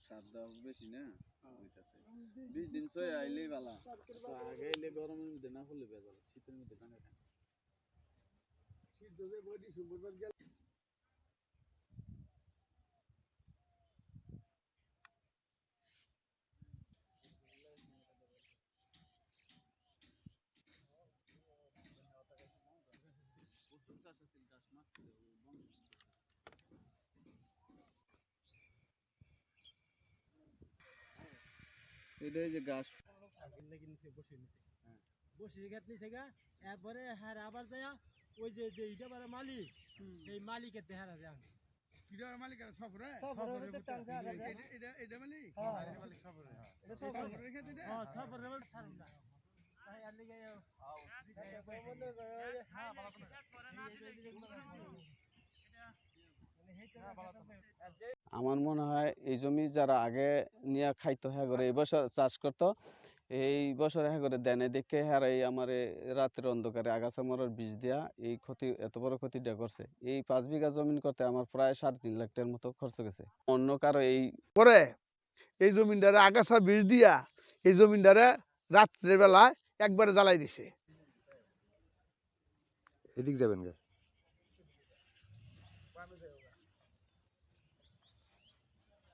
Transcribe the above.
সাত দাও বেশি না? হইতাছে। বিশ দিন ছয় আইলেই ভালো আগে এলে গরমের মধ্যে না হলে বেজাল শীতের মধ্যে টানা টানা এটা যে গাছ বসে গেছে নিচে গা এরপরে হ্যাঁ আবার যায় ওই যে যে ইটা বারে মালিক এই মালিকের দেহারা যায় কিরা মালিক আর সফরে সফরের ভিতর টানছে আর এটা- এটা মালিক হ্যাঁ। মালিক সফরে এটা সফর সফরের ক্ষেত্রে হ্যাঁ সফরের ভিতর ছাড়ুন না তাই আর লিগে হ্যাঁ ভালো আমার মনে হয় এই জমি যারা আগে নিয়ে খাইতো হ্যাঁ করে, এই বছর চাষ করতো, এই বছর হ্যাঁ করে দেনে দেখে হ্যাঁ এই আমার রাতের অন্ধকারে আগাছা মরার বীজ দিয়া এই ক্ষতি, এত বড় ক্ষতিটা করছে। এই পাঁচ বিঘা জমিন করতে আমার প্রায় সাড়ে তিন লাখ টাকার মতো খরচ গেছে। অন্য কারও এই পরে এই জমিনদারে আগাছা বীজ দিয়া এই জমিনদারে রাত্রে বেলায় একবারে জ্বালাই দিছে। এদিক যাবেন গা।